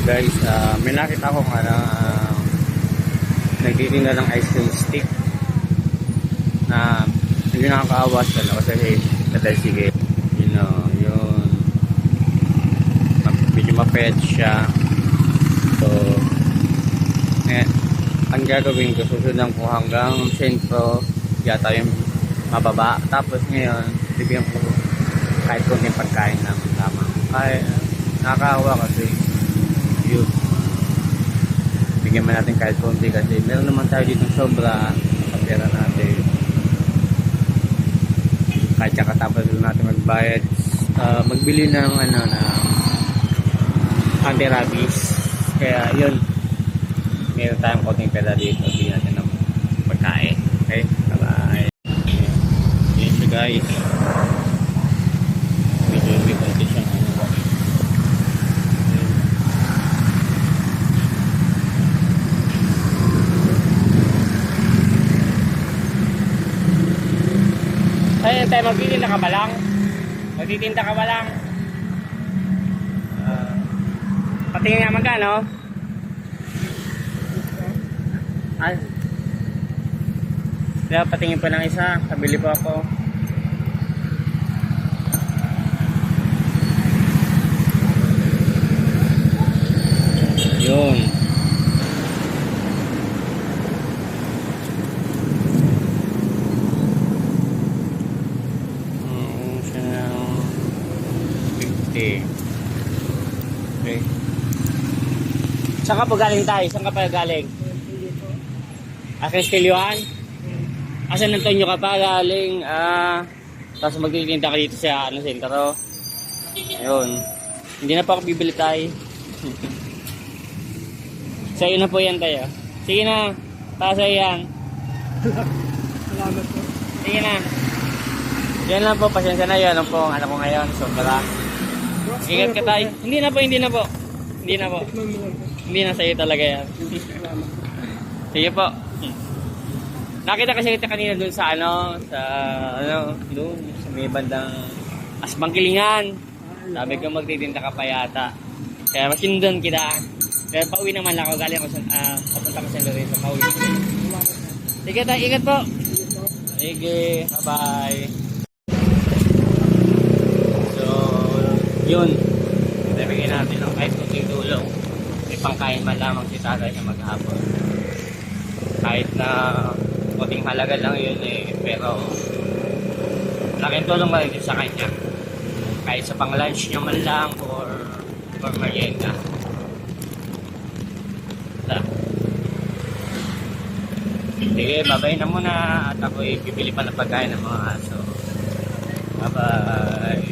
Guys, ah, may nakita ko nga na uh, nagtitinda ng ice cream stick. Na hindi nakakaawa siya kasi tatay sige you know yun. Medyo mapet siya. So eh, ang gagawin ko susundan ko hanggang sentro yata yung mababa. Tapos ngayon bibigyan ko kahit konting pagkain ng tama. Ay nakakaawa kasi bigyan man natin kahit konti kasi meron naman tayo dito sobra sa pera natin. Kahit saka tapos natin magbayad. Ah, magbili ng ano na anti-rabies kaya yun meron tayong konting pera dito. Bigyan natin ng pagkain. Okay? Bye bye yun siya guys medyo may konti siyang ano Yun. Ay, tayo magtitinda ka ba lang? Magtitinda ka ba lang? Uh, patingin nga magkano? Ay. Kaya patingin pa ng isa. Kabili po ako. Yun. Mm, siya ng 50. Okay. Saan ka po galing tayo? Saan ka pa galing? Ah, Castilloan? Ah, San Antonio ka pa galing? Ah, tapos magtitinda ka dito sa ano, sentro. Ayun. Hindi na pa ako bibili tayo. Sa'yo na po yan tayo. Sige na. Para sa'yo yan. Salamat po. Sige na. Yan lang po, pasensya na yan. Ano po, ang ano ko ngayon, sobra. Ingat ka tayo. Hindi na po, hindi na po. Hindi na po. Hindi na sa'yo talaga yan. Sige po. Nakita kasi kita kanina dun sa ano, sa ano, dun, sa may bandang Asbang Kilingan. Sabi ko magtitinda ka pa yata. Kaya masindan kita. Kaya pauwi naman ako, galing ako sa, ah, papunta ko sa Lorenzo, pauwi. Sige tayo, ingat po. Sige, bye-bye. So, yun. Ibigay natin ng kahit kunting tulong. May pangkain man lamang si tatay na maghapon. Kahit na kunting halaga lang yun eh, pero laking tulong pa rin sa kanya. Kahit sa pang lunch niya man lang or or merienda. Sige, babay na muna at ako bibili pa ng pagkain ng mga aso. Bye-bye.